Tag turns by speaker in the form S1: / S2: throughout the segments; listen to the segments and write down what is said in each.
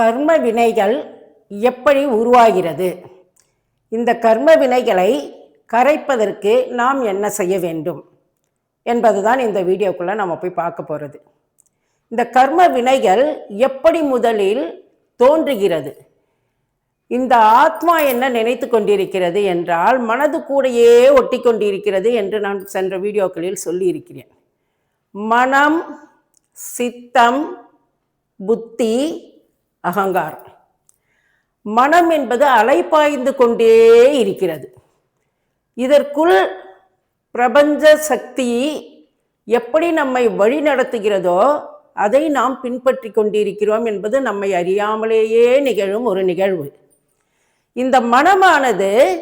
S1: கர்ம வினைகள் எப்படி உருவாகிறது? இந்த கர்ம வினைகளை கரைப்பதற்கு நாம் என்ன செய்ய வேண்டும் என்பதுதான் இந்த வீடியோக்குள்ளே நம்ம போய் பார்க்க போகிறது இந்த கர்ம வினைகள் எப்படி முதலில் தோன்றுகிறது? இந்த ஆத்மா என்ன நினைத்து கொண்டிருக்கிறது என்றால் மனது கூடையே ஒட்டி கொண்டிருக்கிறது என்று நான் சென்ற வீடியோக்களில் சொல்லியிருக்கிறேன். மனம் சித்தம் புத்தி அகங்காரம். மனம் என்பது அலைப்பாய்ந்து கொண்டே இருக்கிறது. இதற்குள் பிரபஞ்ச சக்தி எப்படி நம்மை வழி நடத்துகிறதோ அதை நாம் பின்பற்றி கொண்டிருக்கிறோம் என்பது நம்மை அறியாமலேயே நிகழும் ஒரு நிகழ்வு. இந்த மனமானது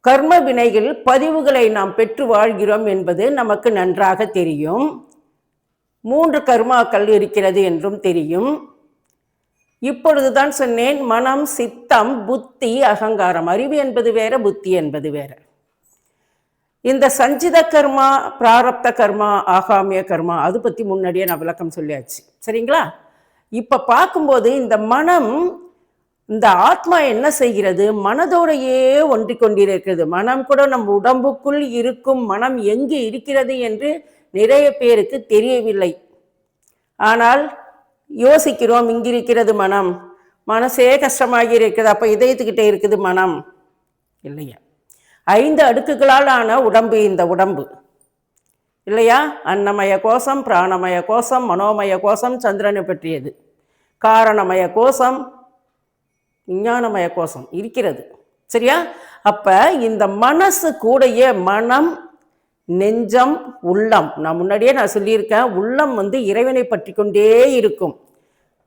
S1: கர்ம வினைகள் பதிவுகளை நாம் பெற்று வாழ்கிறோம் என்பது நமக்கு நன்றாக தெரியும். மூன்று கர்மாக்கள் இருக்கிறது என்றும் தெரியும். இப்பொழுதுதான் சொன்னேன் மனம் சித்தம் புத்தி அகங்காரம். அறிவு என்பது வேற புத்தி என்பது வேற. இந்த சஞ்சித கர்மா பிராரப்த கர்மா ஆகாமிய கர்மா அது பற்றி முன்னாடியே நான் விளக்கம் சொல்லியாச்சு. சரிங்களா? இப்போ பார்க்கும்போது இந்த மனம் இந்த ஆத்மா என்ன செய்கிறது? மனதோடையே ஒன்றி கொண்டிருக்கிறது. மனம் கூட நம் உடம்புக்குள் இருக்கும் மனம் எங்கு இருக்கிறது என்று நிறைய பேருக்கு தெரியவில்லை. ஆனால் யோசிக்கிறோம் இங்கிருக்கிறது மனம். மனசே கஷ்டமாகி இருக்குது அப்போ இதயத்துக்கிட்டே இருக்குது மனம். இல்லையா? ஐந்து அடுக்குகளால் ஆன உடம்பு இந்த உடம்பு. இல்லையா? அன்னமய கோஷம் பிராணமய கோஷம் மனோமய கோஷம் சந்திரனை பற்றியது. காரணமய கோஷம் விஞ்ஞானமய கோஷம் இருக்கிறது. சரியா? அப்போ இந்த மனசு கூடயே மனம் நெஞ்சம் உள்ளம். நான் முன்னாடியே நான் சொல்லியிருக்கேன் உள்ளம் வந்து இறைவனை பற்றி கொண்டே இருக்கும்.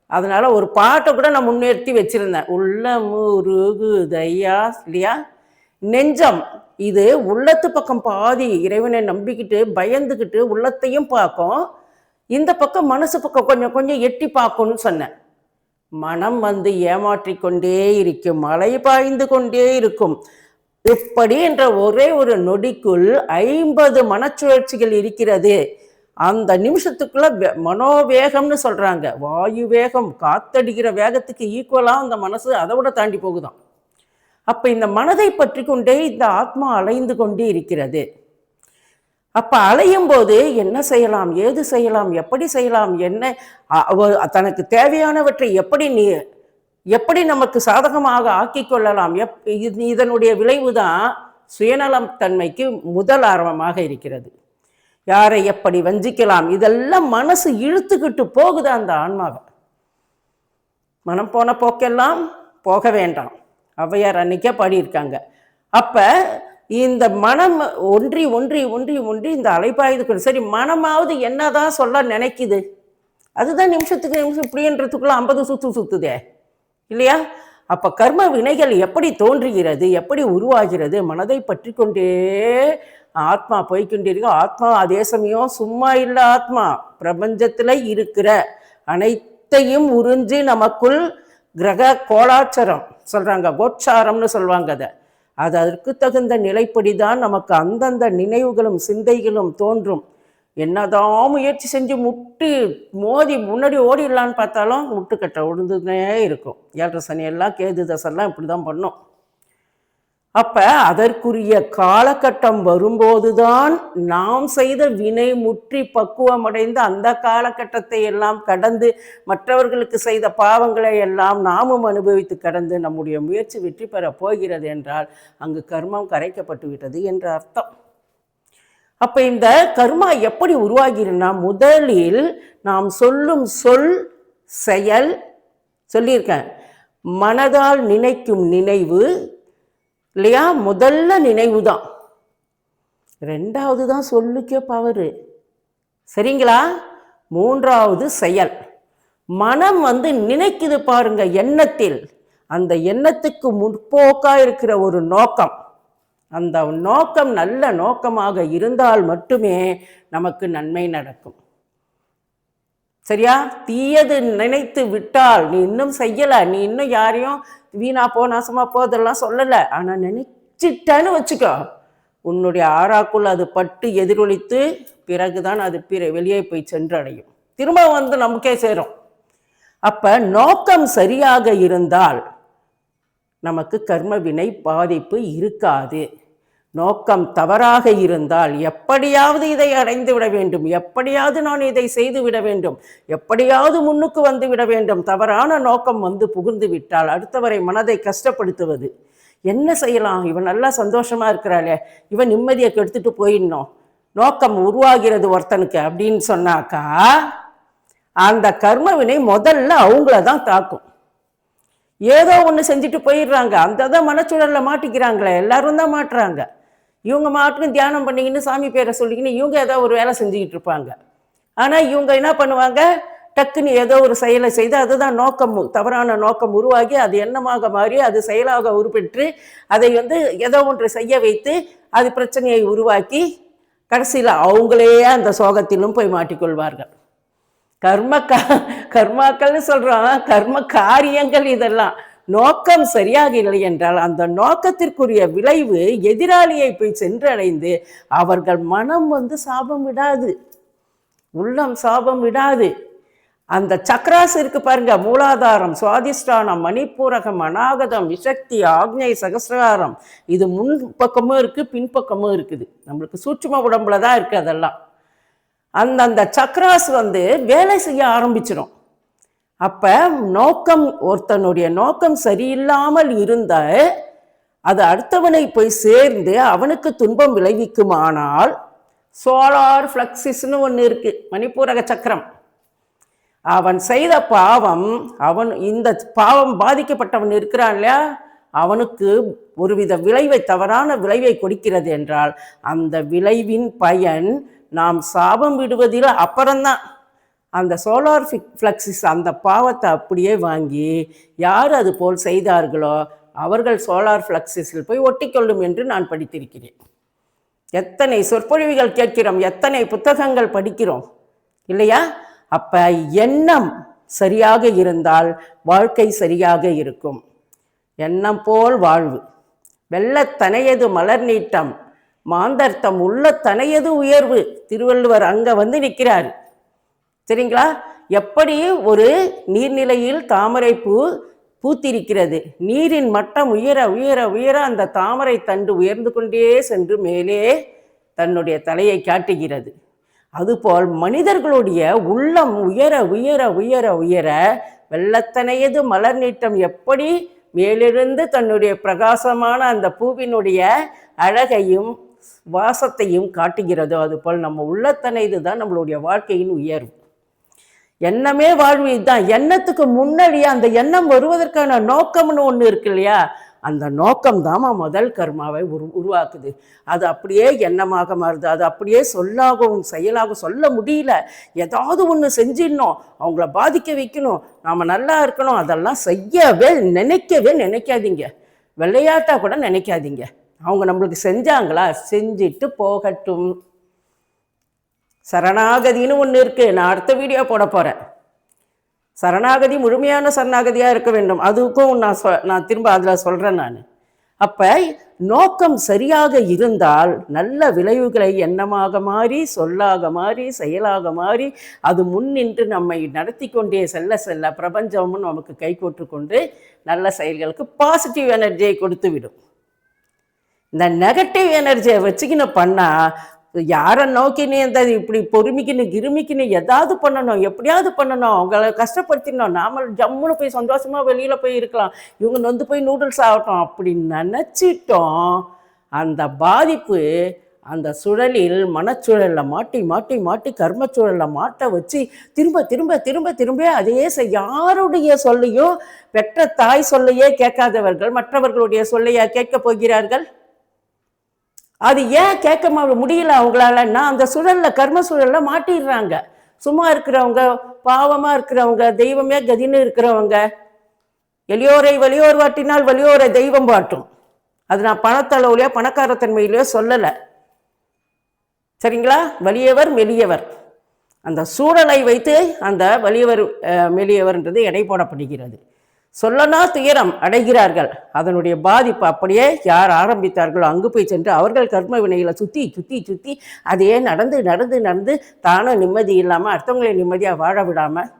S1: அதனால் ஒரு பாட்டை கூட நான் முன்னிறுத்தி வச்சுருந்தேன். உள்ளம் உருகுதையா இல்லையா? நெஞ்சம் இது உள்ளத்து பக்கம் பாதி. இறைவனை நம்பிக்கிட்டு பயந்துக்கிட்டு உள்ளத்தையும் பார்க்கும் இந்த பக்கம் மனசு பக்கம் கொஞ்சம் கொஞ்சம் எட்டி பார்க்கணும்னு சொன்னேன். மனம் வந்து ஏமாற்றி கொண்டே இருக்கும் மழை பாய்ந்து கொண்டே இருக்கும். இப்படி என்ற ஒரே ஒரு நொடிக்குள் ஐம்பது மனச்சுழற்சிகள் இருக்கிறது. அந்த நிமிஷத்துக்குள்ள மனோவேகம்னு சொல்றாங்க. வாயு வேகம் காத்தடிக்கிற வேகத்துக்கு ஈக்குவலாக அந்த மனசு அதை விட தாண்டி போகுதான். அப்ப இந்த மனதை பற்றி கொண்டே இந்த ஆத்மா அலைந்து கொண்டு இருக்கிறது. அப்ப அலையும் போது என்ன செய்யலாம் ஏது செய்யலாம் எப்படி செய்யலாம் என்ன தனக்கு தேவையானவற்றை எப்படி நீ எப்படி நமக்கு சாதகமாக ஆக்கி கொள்ளலாம்? எப் இது- இதனுடைய விளைவுதான் சுயநலம் தன்மைக்கு முதல் ஆர்வமாக இருக்கிறது. யாரை எப்படி வஞ்சிக்கலாம்? இதெல்லாம் மனசு இழுத்துக்கிட்டு போகுது அந்த ஆன்மாவை. மனம் போன போக்கெல்லாம் போக வேண்டாம். ஔவையார் அன்னைக்கே பாடியிருக்காங்க. அப்போ இந்த மனம் ஒன்றி ஒன்றி ஒன்றி ஒன்றி இந்த அலைப்பாயுதுக்கு சரி மனமாவது என்னதான் சொல்ல நினைக்குது? அதுதான் நிமிஷத்துக்கு நிமிஷம் இப்படின்றதுக்குள்ள ஐம்பது சுற்று சுற்றுதே இல்லையா? அப்போ கர்ம வினைகள் எப்படி தோன்றுகிறது எப்படி உருவாகிறது மனதை பற்றி கொண்டே ஆத்மா போய்கொண்டிருக்க ஆத்மா அதே சமயம் சும்மா இல்லை ஆத்மா பிரபஞ்சத்தில் இருக்கிற அனைத்தையும் உறிஞ்சி நமக்குள் கிரக கோலாச்சரம் சொல்கிறாங்க கோச்சாரம்னு சொல்லுவாங்க அதை. அது அதற்கு தகுந்த நிலைப்படி தான் நமக்கு அந்தந்த நினைவுகளும் சிந்தைகளும் தோன்றும். என்னதான் முயற்சி செஞ்சு முட்டு மோதி முன்னாடி ஓடிடலான்னு பார்த்தாலும் முட்டுக்கட்டை உழுந்துனே இருக்கும். ஏழரை சனி எல்லாம் கேது தசெல்லாம் இப்படி தான் பண்ணும். அப்போ அதற்குரிய காலகட்டம் வரும்போதுதான் நாம் செய்த வினை முற்றி பக்குவமடைந்து அந்த காலகட்டத்தை எல்லாம் கடந்து மற்றவர்களுக்கு செய்த பாவங்களை எல்லாம் நாமும் அனுபவித்து கடந்து நம்முடைய முயற்சி வெற்றி பெற போகிறது என்றால் அங்கு கர்மம் கரைக்கப்பட்டு விட்டது என்ற அர்த்தம். அப்போ இந்த கர்மா எப்படி உருவாகிருன்னா முதலில் நாம் சொல்லும் சொல் செயல் சொல்லியிருக்கேன். மனதால் நினைக்கும் நினைவு இல்லையா? முதல்ல நினைவு தான் ரெண்டாவது தான் சொல்லுக்கே பவரு சரிங்களா? மூன்றாவது செயல். மனம் வந்து நினைக்குது பாருங்க எண்ணத்தில். அந்த எண்ணத்துக்கு முற்போக்காக இருக்கிற ஒரு நோக்கம். அந்த நோக்கம் நல்ல நோக்கமாக இருந்தால் மட்டுமே நமக்கு நன்மை நடக்கும். சரியா? தீயது நினைத்து விட்டால் நீ இன்னும் செய்யலை நீ இன்னும் யாரையும் வீணா போ நாசமா போ இதெல்லாம் சொல்லலை. ஆனால் நினைச்சிட்டேன்னு வச்சுக்கோ உன்னுடைய ஆறாக்குள் அது பட்டு எதிரொலித்து பிறகுதான் அது பிற வெளியே போய் சென்றடையும். திரும்ப வந்து நமக்கே சேரும். அப்போ நோக்கம் சரியாக இருந்தால் நமக்கு கர்ம வினை பாதிப்பு இருக்காது. நோக்கம் தவறாக இருந்தால் எப்படியாவது இதை அடைந்து விட வேண்டும். எப்படியாவது நான் இதை செய்து விட வேண்டும். எப்படியாவது முன்னுக்கு வந்து விட வேண்டும். தவறான நோக்கம் வந்து புகுந்து விட்டால் அடுத்தவரை மனதை கஷ்டப்படுத்துவது. என்ன செய்யலாம்? இவன் நல்லா சந்தோஷமா இருக்கிறாளே. இவன் நிம்மதியை கெடுத்துட்டு போயிடணும். நோக்கம் உருவாகிறது ஒருத்தனுக்கு அப்படின்னு சொன்னாக்கா அந்த கர்மவினை முதல்ல அவங்கள தான் தாக்கும். ஏதோ ஒன்று செஞ்சுட்டு போயிடுறாங்க. அந்த தான் மனச்சூழலில் மாட்டிக்கிறாங்களே. எல்லாரும் தான் மாட்டுறாங்க. இவங்க மாட்டுக்கும் தியானம் பண்ணிக்கின்னு சாமி பேரை சொல்லிக்கின்னு இவங்க ஏதோ ஒரு வேலை செஞ்சுக்கிட்டு இருப்பாங்க. ஆனால் இவங்க என்ன பண்ணுவாங்க? டக்குன்னு ஏதோ ஒரு செயலை செய்து அதுதான் நோக்கம் தவறான நோக்கம் உருவாகி அது எண்ணமாக மாறி அது செயலாக உருப்பெற்று அதை வந்து ஏதோ ஒன்று செய்ய வைத்து அது பிரச்சனையை உருவாக்கி கடைசியில் அவங்களே அந்த சோகத்திலும் போய் மாட்டிக்கொள்வார்கள். கர்ம கா கர்மாக்கள்னு சொல்கிறோம் கர்ம காரியங்கள் இதெல்லாம். நோக்கம் சரியாக இல்லை என்றால் அந்த நோக்கத்திற்குரிய விளைவு எதிராளியை போய் சென்றடைந்து அவர்கள் மனம் வந்து சாபம் விடாது. உள்ளம் சாபம் விடாது. அந்த சக்ராஸ் இருக்கு பாருங்க மூலாதாரம் சுவாதிஷ்டானம் மணிப்பூரகம் அநாகதம் விசக்தி ஆக்ஞை சகசிராரம் இது முன் பக்கமும் இருக்கு பின்பக்கமும் இருக்குது. நம்மளுக்கு சூட்சும உடம்புல தான் இருக்கு அதெல்லாம். அந்தந்த சக்ராஸ் வந்து வேலை செய்ய ஆரம்பிச்சிடும் அப்போ நோக்கம் ஒருத்தனுடைய நோக்கம் சரியில்லாமல் இருந்தால் அது அடுத்தவனை போய் சேர்ந்து அவனுக்கு துன்பம் விளைவிக்குமானால் சோலார் ஃப்ளக்சிஸ்னு ஒன்று இருக்கு மணிப்பூரக சக்கரம். அவன் செய்த பாவம் அவன் இந்த பாவம் பாதிக்கப்பட்டவன் இருக்கிறான் இல்லையா? அவனுக்கு ஒருவித விளைவை தவறான விளைவை கொடுக்கிறது என்றால் அந்த விளைவின் பயன் நாம் சாபம் விடுவதில் அப்புறம்தான். அந்த சோலார் ஃப்ளக்ஸிஸ் அந்த பாவத்தை அப்படியே வாங்கி யார் அது போல் செய்தார்களோ அவர்கள் சோலார் ஃப்ளக்ஸிஸில் போய் ஒட்டிக்கொள்ளும் என்று நான் படித்திருக்கிறேன். எத்தனை சொற்பொழிவுகள் கேட்கிறோம் எத்தனை புத்தகங்கள் படிக்கிறோம் இல்லையா? அப்போ எண்ணம் சரியாக இருந்தால் வாழ்க்கை சரியாக இருக்கும். எண்ணம் போல் வாழ்வு. வெள்ளத்தனையது மலர் நீட்டம் மாந்தர்த்தம் உள்ள தனையது உயர்வு. திருவள்ளுவர் அங்கே வந்து நிற்கிறார் சரிங்களா? எப்படி ஒரு நீர்நிலையில் தாமரை பூ பூத்திருக்கிறது? நீரின் மட்டம் உயர உயர உயர அந்த தாமரை தண்டு உயர்ந்து கொண்டே சென்று மேலே தன்னுடைய தலையை காட்டுகிறது. அதுபோல் மனிதர்களுடைய உள்ளம் உயர உயர உயர உயர வெள்ளத்தனையது மலர் நீட்டம் எப்படி மேலிருந்து தன்னுடைய பிரகாசமான அந்த பூவினுடைய அழகையும் வாசத்தையும் காட்டுகிறதோ அதுபோல் நம்ம உள்ளத்தனைது தான் நம்மளுடைய வாழ்க்கையின் உயர்வு. எண்ணமே வாழ்வு இதுதான். எண்ணத்துக்கு முன்னாடியே அந்த எண்ணம் வருவதற்கான நோக்கம்னு ஒன்று இருக்கு இல்லையா? அந்த நோக்கம் தான் முதல் கர்மாவை உரு உருவாக்குது. அது அப்படியே எண்ணமாக மாறுது. அது அப்படியே சொல்லாகவும் செயலாகவும் சொல்ல முடியல. ஏதாவது ஒன்று செஞ்சிடணும். அவங்கள பாதிக்க வைக்கணும். நாம் நல்லா இருக்கணும். அதெல்லாம் செய்யவே நினைக்கவே நினைக்காதீங்க. விளையாட்டாக கூட நினைக்காதீங்க. அவங்க நம்மளுக்கு செஞ்சாங்களா? செஞ்சுட்டு போகட்டும். சரணாகதின்னு ஒன்று இருக்குது நான் அடுத்த வீடியோ போட போகிறேன் சரணாகதி முழுமையான சரணாகதியாக இருக்க வேண்டும். அதுக்கும் நான் சொ நான் திரும்ப அதில் சொல்கிறேன் நான். அப்போ நோக்கம் சரியாக இருந்தால் நல்ல விளைவுகளை எண்ணமாக மாறி சொல்லாக மாறி செயலாக மாறி அது முன்னின்று நம்மை நடத்தி கொண்டே செல்ல செல்ல பிரபஞ்சமும் நமக்கு கை கொண்டு நல்ல செயல்களுக்கு பாசிட்டிவ் எனர்ஜியை கொடுத்து விடும். இந்த நெகட்டிவ் எனர்ஜியை வச்சுக்கின்னு பண்ணால் யாரை நோக்கினே இந்த இப்படி பொறுமிக்கின்னு கிருமிக்கின்னு ஏதாவது பண்ணணும் எப்படியாவது பண்ணணும். அவங்கள கஷ்டப்படுத்திடணும். நாம ஜம்முன்னு போய் சந்தோஷமாக வெளியில் போய் இருக்கலாம். இவங்க நொந்து போய் நூடுல்ஸ் ஆகட்டும் அப்படின்னு நினச்சிட்டோம். அந்த பாதிப்பு அந்த சுழலில் மனச்சூழலில் மாட்டி மாட்டி மாட்டி கர்மச்சூழலில் மாட்ட வச்சு திரும்ப திரும்ப திரும்ப திரும்ப அதையே செய். யாருடைய சொல்லையும் பெற்ற தாய் சொல்லையே கேட்காதவர்கள் மற்றவர்களுடைய சொல்லையா கேட்கப் போகிறார்கள்? அது ஏன் கேட்க முடியல அவங்களாலன்னா அந்த சுழலில் கர்ம சூழலில் மாட்டிடுறாங்க. சும்மா இருக்கிறவங்க பாவமாக இருக்கிறவங்க தெய்வமே கதின்னு இருக்கிறவங்க எளியோரை வலியோர் வாட்டினால் வலியோரை தெய்வம் வாட்டும். அது நான் பணத்தளவுலையோ பணக்காரத்தன்மையிலையோ சொல்லலை. சரிங்களா? வலியவர் மெலியவர். அந்த சூழலை வைத்து அந்த வலியவர் மெலியவர்ன்றது எடை போடப்படுகிறது. சொல்லனா துயரம் அடைகிறார்கள். அதனுடைய பாதிப்பு அப்படியே யார் ஆரம்பித்தார்களோ அங்கு போய் சென்று அவர்கள் கர்ம வினைகளை சுற்றி சுற்றி சுற்றி அதையே நடந்து நடந்து நடந்து தானும் நிம்மதி இல்லாமல் அடுத்தவங்களை நிம்மதியாக வாழ விடாமல்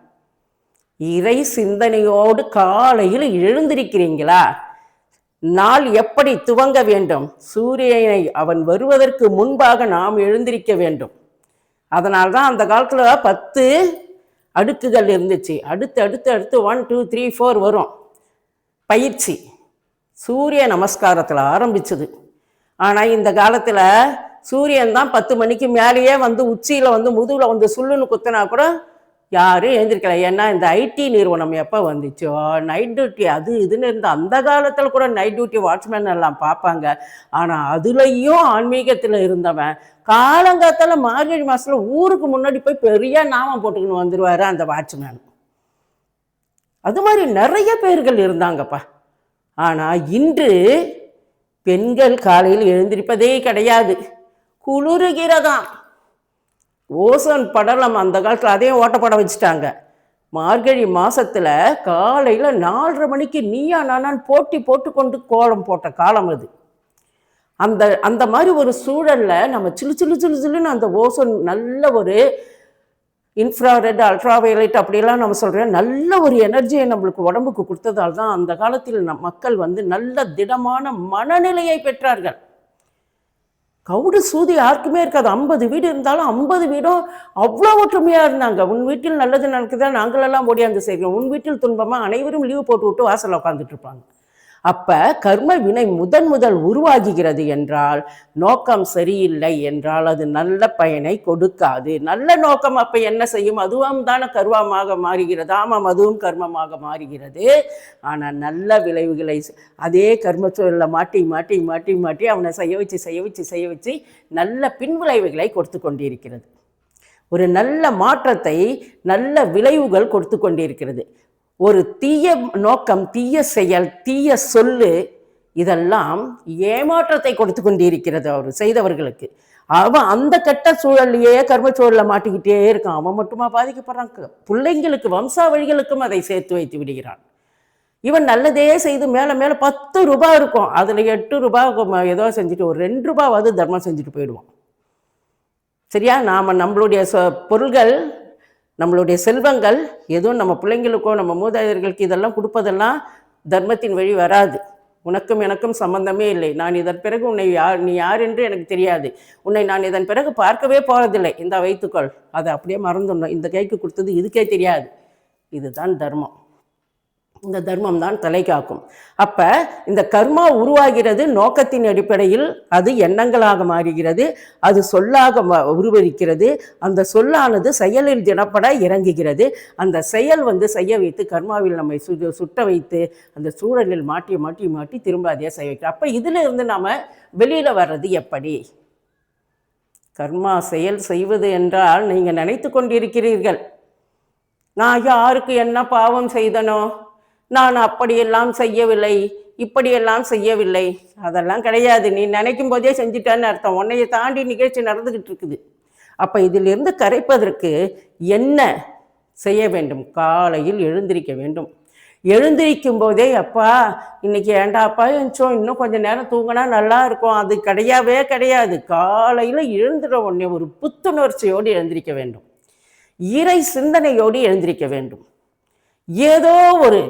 S1: இறை சிந்தனையோடு காலையில் எழுந்திருக்கிறீங்களா? நாள் எப்படி துவங்க வேண்டும்? சூரியனை அவன் வருவதற்கு முன்பாக நாம் எழுந்திருக்க வேண்டும். அதனால்தான் அந்த காலத்தில் பத்து அடுக்குகள் இருந்துச்சு. அடுத்து அடுத்து அடுத்து ஒன் டூ த்ரீ ஃபோர் வரும். பயிற்சி. சூரிய நமஸ்காரத்தில் ஆரம்பிச்சது. ஆனால் இந்த காலத்தில் சூரியன் தான் பத்து மணிக்கு மேலேயே வந்து உச்சியில் வந்து முதுகில் வந்து சுள்ளுன்னு குத்தினா கூட யாரும் எழுந்திருக்கல. ஏன்னா இந்த ஐடி நிறுவனம் எப்போ வந்துச்சோ நைட் டியூட்டி அது இதுன்னு இருந்த அந்த காலத்தில் கூட நைட் டியூட்டி வாட்ச்மேன் எல்லாம் பார்ப்பாங்க ஆனால் அதுலேயும் ஆன்மீகத்தில் இருந்தவன். காலங்காத்தால் மார்கழி மாதத்தில் ஊருக்கு முன்னாடி போய் பெரிய நாமம் போட்டுக்கின்னு வந்துடுவார் அந்த வாட்ச்மேன் அது மாதிரி நிறைய பேர்கள் இருந்தாங்கப்பா. ஆனால் இன்று பெண்கள் காலையில் எழுந்திருப்பதே கிடையாது. குளிருகிறதாம். ஓசோன் படலம் அந்த காலத்தில் அதையும் ஓட்டப்படம் வச்சுட்டாங்க. மார்கழி மாதத்தில் காலையில் நாலரை மணிக்கு நீயா நானான்னு போட்டி போட்டுக்கொண்டு கோலம் போட்ட காலம் அது. அந்த அந்த மாதிரி ஒரு சூழலில் நம்ம சிலு சிலு சிலு சிலுன்னு அந்த ஓசோன் நல்ல ஒரு இன்ஃப்ராரெட் அல்ட்ராவயலட் அப்படியெல்லாம் நம்ம சொல்கிறோம் நல்ல ஒரு எனர்ஜியை நம்மளுக்கு உடம்புக்கு கொடுத்ததால் தான் அந்த காலத்தில் நம் மக்கள் வந்து நல்ல திடமான மனநிலையை பெற்றார்கள். கவுடு சூதி யாருக்குமே இருக்காது. ஐம்பது வீடு இருந்தாலும் ஐம்பது வீடும் அவ்வளோ ஒற்றுமையாக இருந்தாங்க. உன் வீட்டில் நல்லது நடக்குதா நாங்களெல்லாம் ஓடியாந்து செய்கிறோம் உன் வீட்டில் துன்பமாக அனைவரும் லீவு போட்டு விட்டு வாசலில் உட்காந்துட்டு இருப்பாங்க. அப்ப கர்ம வினை முதன் முதல் உருவாகுகிறது என்றால் நோக்கம் சரியில்லை என்றால் அது நல்ல பயனை கொடுக்காது. நல்ல நோக்கம் அப்ப என்ன செய்யும்? அதுவும் தானே கர்வமாக மாறுகிறது. ஆமாம் அதுவும் கர்மமாக மாறுகிறது. ஆனால் நல்ல விளைவுகளை அதே கர்ம சூழலில் மாட்டி மாட்டி மாட்டி மாட்டி அவனை செய்ய வச்சு செய்ய வச்சு செய்ய வச்சு நல்ல பின்விளைவுகளை கொடுத்து கொண்டிருக்கிறது. ஒரு நல்ல மாற்றத்தை நல்ல விளைவுகள் கொடுத்து கொண்டிருக்கிறது. ஒரு தீய நோக்கம் தீய செயல் தீய சொல்லு இதெல்லாம் ஏமாற்றத்தை கொடுத்து கொண்டிருக்கிறது அவர் செய்தவர்களுக்கு. அவன் அந்த கெட்ட சூழல்லையே கர்ம சூழலில் மாட்டிக்கிட்டே இருக்கான். அவன் மட்டுமா பாதிக்கப்படுறான்? பிள்ளைங்களுக்கு வம்சாவழிகளுக்கும் அதை சேர்த்து வைத்து விடுகிறான். இவன் நல்லதே செய்து மேலே மேலே பத்து ரூபா இருக்கும். அதில் எட்டு ரூபாய் ஏதோ செஞ்சுட்டு ஒரு ரெண்டு ரூபாவது தர்மம் செஞ்சுட்டு போயிடுவான். சரியா? நாம் நம்மளுடைய சொ பொருள்கள் நம்மளுடைய செல்வங்கள் எதுவும் நம்ம பிள்ளைங்களுக்கோ நம்ம மூதாதையர்களுக்கு இதெல்லாம் கொடுப்பதெல்லாம் தர்மத்தின் வழி வராது. உனக்கும் எனக்கும் சம்பந்தமே இல்லை. நான் இதன் பிறகு உன்னை யார் நீ யார் என்று எனக்கு தெரியாது. உன்னை நான் இதன் பிறகு பார்க்கவே போகிறதில்லை இந்த வைத்துக்கொள். அதை அப்படியே மறந்துடணும். இந்த கைக்கு கொடுத்தது இதுக்கே தெரியாது. இதுதான் தர்மம். இந்த தர்மம் தான் தலை காக்கும் அப்போ இந்த கர்மா உருவாகிறது நோக்கத்தின் அடிப்படையில் அது எண்ணங்களாக மாறுகிறது அது சொல்லாக ம- உருவகிக்கிறது அந்த சொல்லானது செயலில் தினப்பட இறங்குகிறது. அந்த செயல் வந்து செய்ய வைத்து கர்மாவில் நம்மை சு சுட்ட வைத்து அந்த சூழலில் மாட்டி மாட்டி மாட்டி திரும்ப அதே செய்ய வைக்கிறோம் அப்போ இதில் இருந்து நாம் வெளியில் வர்றது எப்படி? கர்மா செயல் செய்வது என்றால் நீங்கள் நினைத்து கொண்டிருக்கிறீர்கள். நான் யாருக்கு என்ன பாவம் செய்தனோ? நான் அப்படியெல்லாம் செய்யவில்லை இப்படியெல்லாம் செய்யவில்லை. அதெல்லாம் கிடையாது. நீ நினைக்கும் போதே செஞ்சுட்டேன்னு அர்த்தம். உன்னைய தாண்டி நிகழ்ச்சி நடந்துக்கிட்டு இருக்குது. அப்போ இதிலிருந்து கரைப்பதற்கு என்ன செய்ய வேண்டும்? காலையில் எழுந்திருக்க வேண்டும். எழுந்திருக்கும் போதே அப்பா இன்னைக்கு ஏண்டாப்பா எழுந்தோம் இன்னும் கொஞ்ச நேரம் தூங்கினா நல்லா இருக்கும். அது கிடையவே கிடையாது. காலையில் எழுந்துட உடனே ஒரு புத்துணர்ச்சியோடு எழுந்திருக்க வேண்டும். இறை சிந்தனையோடு எழுந்திருக்க வேண்டும். ஏதோ ஒரு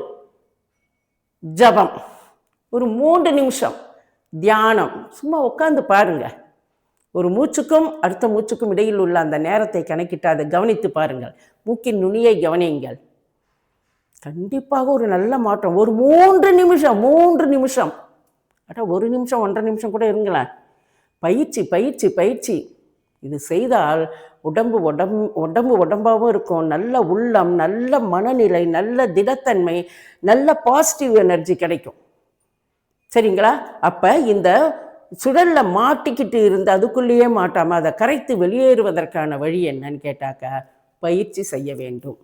S1: ஜபம். ஒரு மூன்று நிமிஷம் தியானம். சும்மா உட்காந்து பாருங்க. ஒரு மூச்சுக்கும் அடுத்த மூச்சுக்கும் இடையில் உள்ள அந்த நேரத்தை கணக்கிட்டு அதை கவனித்து பாருங்கள். மூக்கின் நுனியை கவனியுங்கள். கண்டிப்பாக ஒரு நல்ல மாற்றம். ஒரு மூன்று நிமிஷம் மூன்று நிமிஷம். அட ஒரு நிமிஷம் ஒன்றரை நிமிஷம் கூட இருங்களேன். பயிற்சி பயிற்சி பயிற்சி. இது செய்தால் உடம்பு உடம்பு உடம்பு உடம்பாகவும் இருக்கும். நல்ல உள்ளம் நல்ல மனநிலை நல்ல திடத்தன்மை நல்ல பாசிட்டிவ் எனர்ஜி கிடைக்கும். சரிங்களா? அப்போ இந்த சுடலில் மாட்டிக்கிட்டு இருந்து அதுக்குள்ளேயே மாட்டாமல் அதை கரைத்து வெளியேறுவதற்கான வழி என்னன்னு கேட்டாக்க பயிற்சி செய்ய வேண்டும்.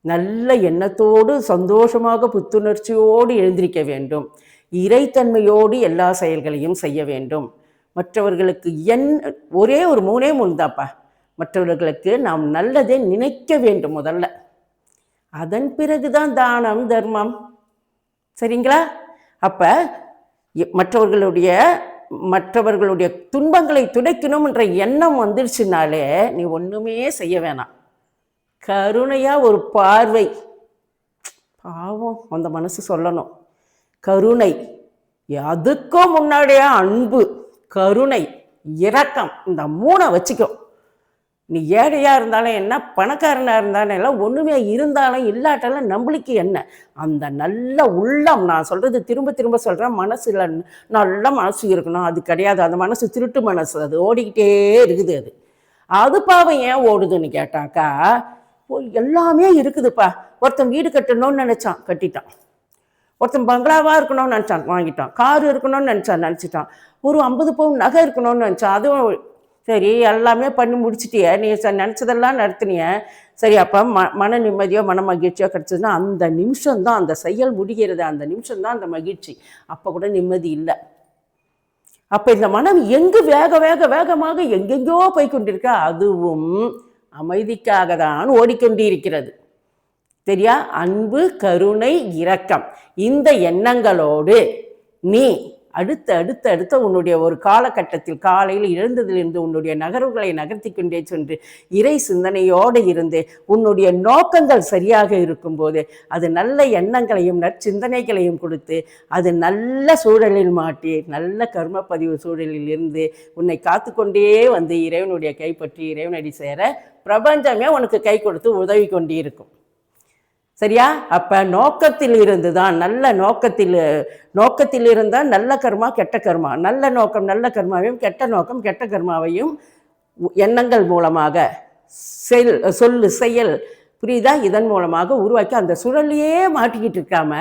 S1: நல்ல எண்ணத்தோடு சந்தோஷமாக புத்துணர்ச்சியோடு எழுந்திருக்க வேண்டும். இறைத்தன்மையோடு எல்லா செயல்களையும் செய்ய வேண்டும். மற்றவர்களுக்கு என் ஒரே ஒரு மூணே மூணு தான்ப்பா மற்றவர்களுக்கு நாம் நல்லதை நினைக்க வேண்டும் முதல்ல. அதன் பிறகுதான் தானம் தர்மம். சரிங்களா? அப்ப மற்றவர்களுடைய மற்றவர்களுடைய துன்பங்களை துடைக்கணும் என்ற எண்ணம் வந்துடுச்சுனாலே நீ ஒண்ணுமே செய்ய வேணாம். கருணையா ஒரு பார்வை. பாவம் அந்த மனசு சொல்லணும். கருணை. அதுக்கும் முன்னாடியே அன்பு. கருணை. இரக்கம். இந்த மூணை வச்சுக்கோ. நீ ஏழையாக இருந்தாலும் என்ன பணக்காரனாக இருந்தாலும் எல்லாம் ஒன்றுமே இருந்தாலும் இல்லாட்டாலும் நம்மளுக்கு என்ன? அந்த நல்ல உள்ளம் நான் சொல்கிறது திரும்ப திரும்ப சொல்கிறேன் மனசில் நல்ல மனசு இருக்கணும். அது கிடையாது. அந்த மனசு திருட்டு மனசு. அது ஓடிக்கிட்டே இருக்குது அது. அது பாவம் ஏன் ஓடுதுன்னு கேட்டாக்கா எல்லாமே இருக்குதுப்பா. ஒருத்தன் வீடு கட்டணும்னு நினச்சான் கட்டிட்டான். ஒருத்தன் பங்களாவாக இருக்கணும்னு நினச்சான் வாங்கிட்டான். கார் இருக்கணும்னு நினச்சான் நினச்சிட்டான். ஒரு ஐம்பது பவுன் நகை இருக்கணும்னு நினச்சான். அதுவும் சரி எல்லாமே பண்ணி முடிச்சிட்டிய. நீ ச நினச்சதெல்லாம் நடத்தினிய. சரி அப்போ ம மன நிம்மதியோ மன மகிழ்ச்சியோ கிடச்சதுன்னா அந்த நிமிஷம்தான் அந்த செயல் முடிகிறது. அந்த நிமிஷம்தான் அந்த மகிழ்ச்சி. அப்போ கூட நிம்மதி இல்லை. அப்போ இந்த மனம் எங்கு வேக வேக வேகமாக எங்கெங்கோ போய் கொண்டிருக்க அதுவும் அமைதிக்காக தான் ஓடிக்கொண்டிருக்கிறது. சரியா அன்பு கருணை இரக்கம். இந்த எண்ணங்களோடு நீ அடுத்த அடுத்த அடுத்த உன்னுடைய ஒரு காலகட்டத்தில் காலையில் எழுந்ததிலிருந்து உன்னுடைய நகர்வுகளை நகர்த்தி கொண்டே சென்று இறை சிந்தனையோடு இருந்து உன்னுடைய நோக்கங்கள் சரியாக இருக்கும்போது அது நல்ல எண்ணங்களையும் நற்சிந்தனைகளையும் கொடுத்து அது நல்ல சூழலில் மாட்டி நல்ல கர்ம பதிவு சூழலில் இருந்து உன்னை காத்துக்கொண்டே வந்து இறைவனுடைய கைப்பற்றி இறைவனடி சேர பிரபஞ்சமே உனக்கு கை கொடுத்து உதவி கொண்டே இருக்கும் சரியா? அப்போ நோக்கத்தில் இருந்து தான் நல்ல நோக்கத்தில் நோக்கத்தில் இருந்தால் நல்ல கர்மா கெட்ட கர்மா. நல்ல நோக்கம் நல்ல கர்மாவையும் கெட்ட நோக்கம் கெட்ட கர்மாவையும் எண்ணங்கள் மூலமாக செல் சொல்லு செயல் புரியுதா? இதன் மூலமாக உருவாக்கி அந்த சுழல்லையே மாட்டிக்கிட்டு இருக்காம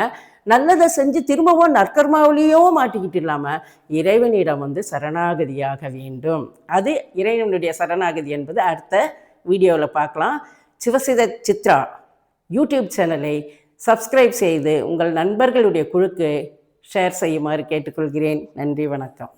S1: நல்லதை செஞ்சு திரும்பவும் நற்கர்மாவிலேயோ மாட்டிக்கிட்டு இல்லாமல் இறைவனிடம் வந்து சரணாகதியாக வேண்டும். அது இறைவனுடைய சரணாகதி என்பது அடுத்த வீடியோவில் பார்க்கலாம். சிவசித சித்ரா. யூடியூப் சேனலை சப்ஸ்கிரைப் செய்து உங்கள் நண்பர்களுடைய குழுக்கு ஷேர் செய்யுமாறு கேட்டுக்கொள்கிறேன். நன்றி வணக்கம்.